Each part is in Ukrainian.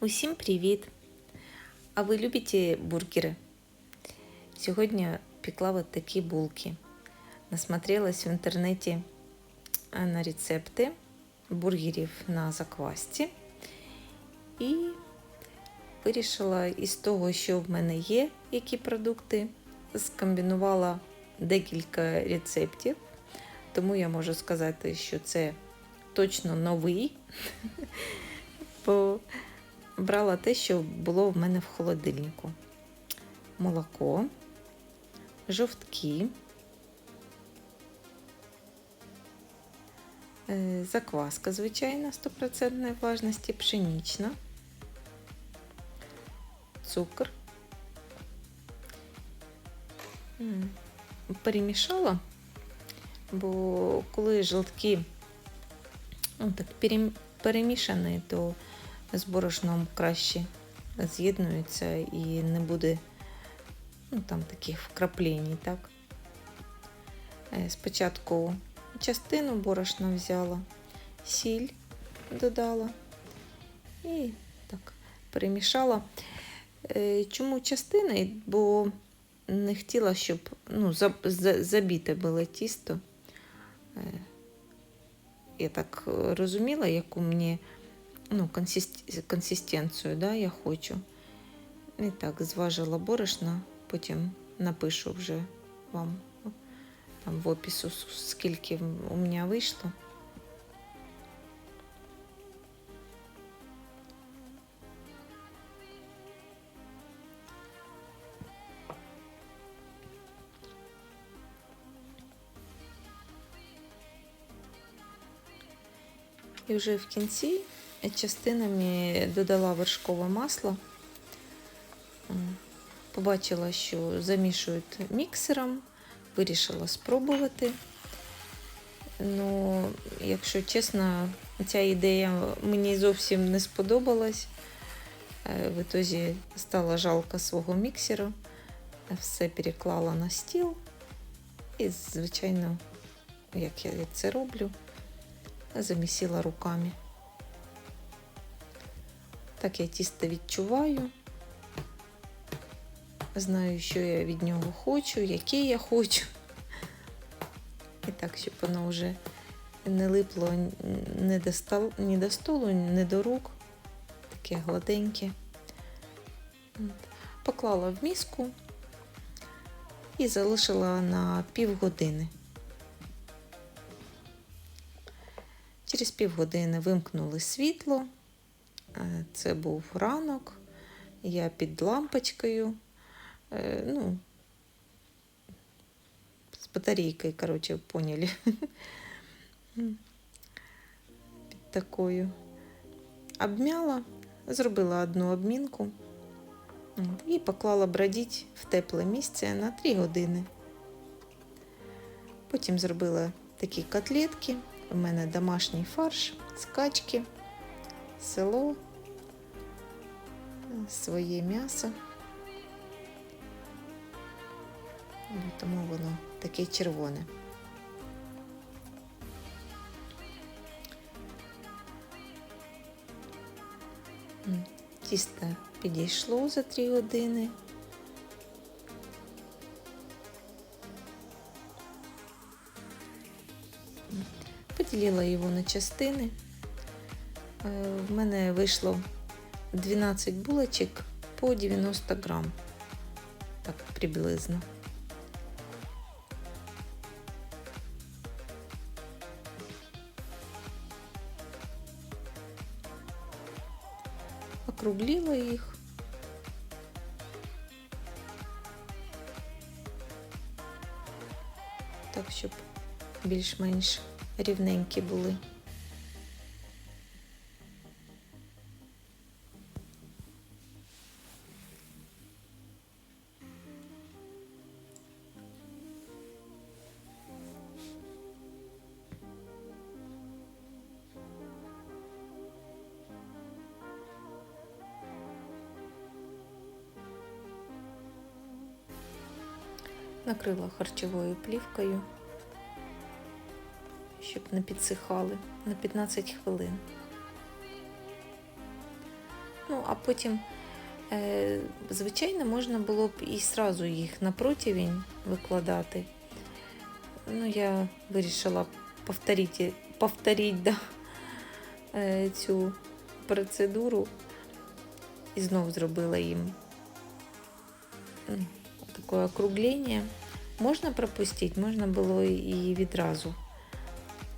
Усім привіт! А ви любите бургери? Сьогодні пекла вот такі булки. Насмотрелась в інтернеті на рецепти бургерів на заквасці. І вирішила із того, що в мене є, які продукти, скомбінувала декілька рецептів. Тому я можу сказати, що це точно новий. брала те, що було в мене в холодильнику: молоко, жовтки, е, закваска, звичайна, 100% влажності, пшенічна, цукор. Перемішала, бо коли жовтки ну, так перем- перемішані, то з борошном краще з'єднуються і не буде ну, там таких вкраплень, так? Е, Спочатку частину борошна взяла, сіль додала і так перемішала. Е, Чому частини? Бо не хотіла, щоб ну, за- за- забіте було тісто. Е, Я так розуміла, яку мені ну, консист... консистенцію да, я хочу. І так, зважила борошна, потім напишу вже вам там в опису, с- скільки у мене вийшло. І вже в кінці Частинами додала вершкове масло. Побачила, що замішують міксером, вирішила спробувати. Ну, якщо чесно, ця ідея мені зовсім не сподобалась. Е, В ітозі стало жалко свого міксера, все переклала на стіл. І, звичайно, як я це роблю, замісила руками. Так я тісто відчуваю. Знаю, що я від нього хочу, яке я хочу. І так, щоб воно вже не липло ні до, стол, ні до столу, ні до рук. Таке гладеньке. Поклала в миску і залишила на півгодини. Через півгодини вимкнули світло. Е, Це був ранок. Я під лампочкою. е, Ну, з батарейкою, коротше, поняли. Під такою. Обмяла, зробила одну обмінку і поклала бродіть в тепле місце на 3 години. Потім зробила такі котлетки. У мене домашній фарш, скачки, село, своє м'ясо. Ну, Тому воно таке червоне. Тісто підійшло за 3 години. Поділила його на частини. Е, В мене вийшло 12 булочок по 90 грам. Так приблизно. Округлила їх. Так, щоб більш-менш рівненькі були. Накрила харчовою плівкою, щоб не підсихали на 15 хвилин. Ну, а потім, е, звичайно, можна було б і сразу їх на противень викладати. Ну, я вирішила повторити, повторити да, е, цю процедуру і знов зробила їм м, таке округлення. Можна пропустити, можна було і відразу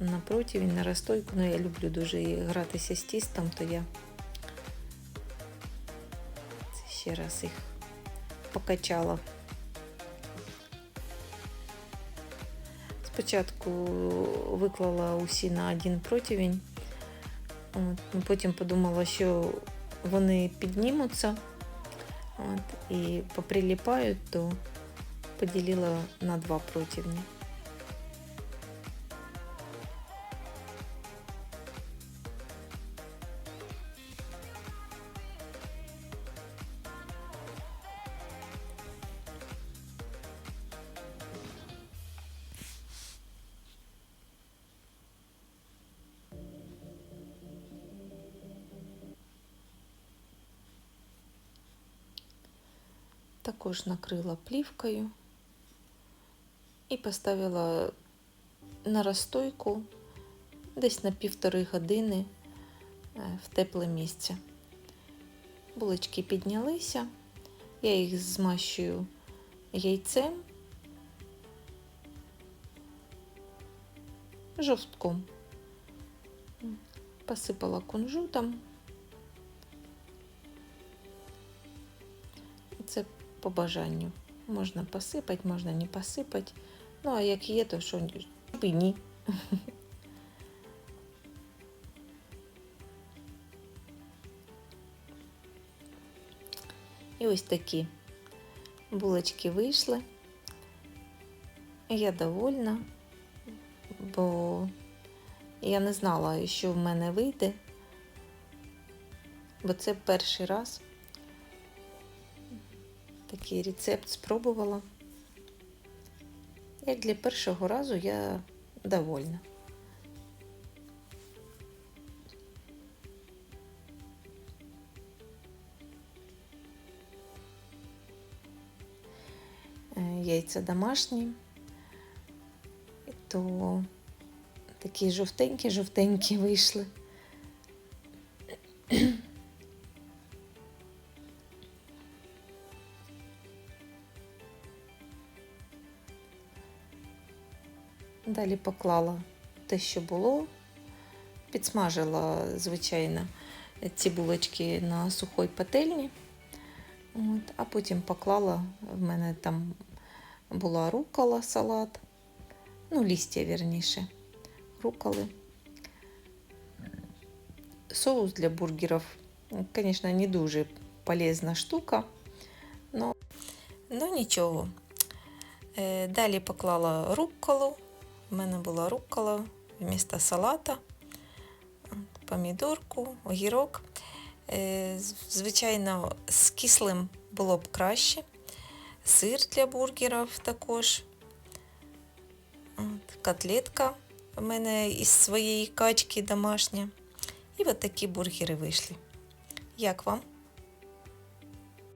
на противень, на розстойку. Ну, я люблю дуже гратися з тістом, то я ще раз їх покачала. Спочатку виклала усі на один противень, потім подумала, що вони піднімуться от, і поприліпають, то поділила на два противні. Також накрила плівкою і поставила на розстойку десь на півтори години е, в тепле місце. Булочки піднялися, я їх змащую яйцем жовтком. Посипала кунжутом. По бажанню. Можна посипати, можна не посипати. Ну, а як є, то що і ні. І ось такі булочки вийшли. Я довольна, бо я не знала, що в мене вийде, бо це перший раз такий рецепт спробувала. Як для першого разу я довольна. Е, Яйця домашні, то такі жовтенькі-жовтенькі вийшли. Далі поклала те, що було, підсмажила, звичайно, ці булочки на сухой пательні. От, а потім поклала, в мене там була рукола, салат, ну, листя, вірніше, руколи. Соус для бургерів, звісно, не дуже полезна штука, но, ну нічого. Е, Далі поклала рукколу. У мене була руккола вмісто салата, помідорку, огірок. Е, Звичайно, з кислим було б краще. Сир для бургерів також. От, котлетка у мене із своєї качки домашня. І от такі бургери вийшли. Як вам?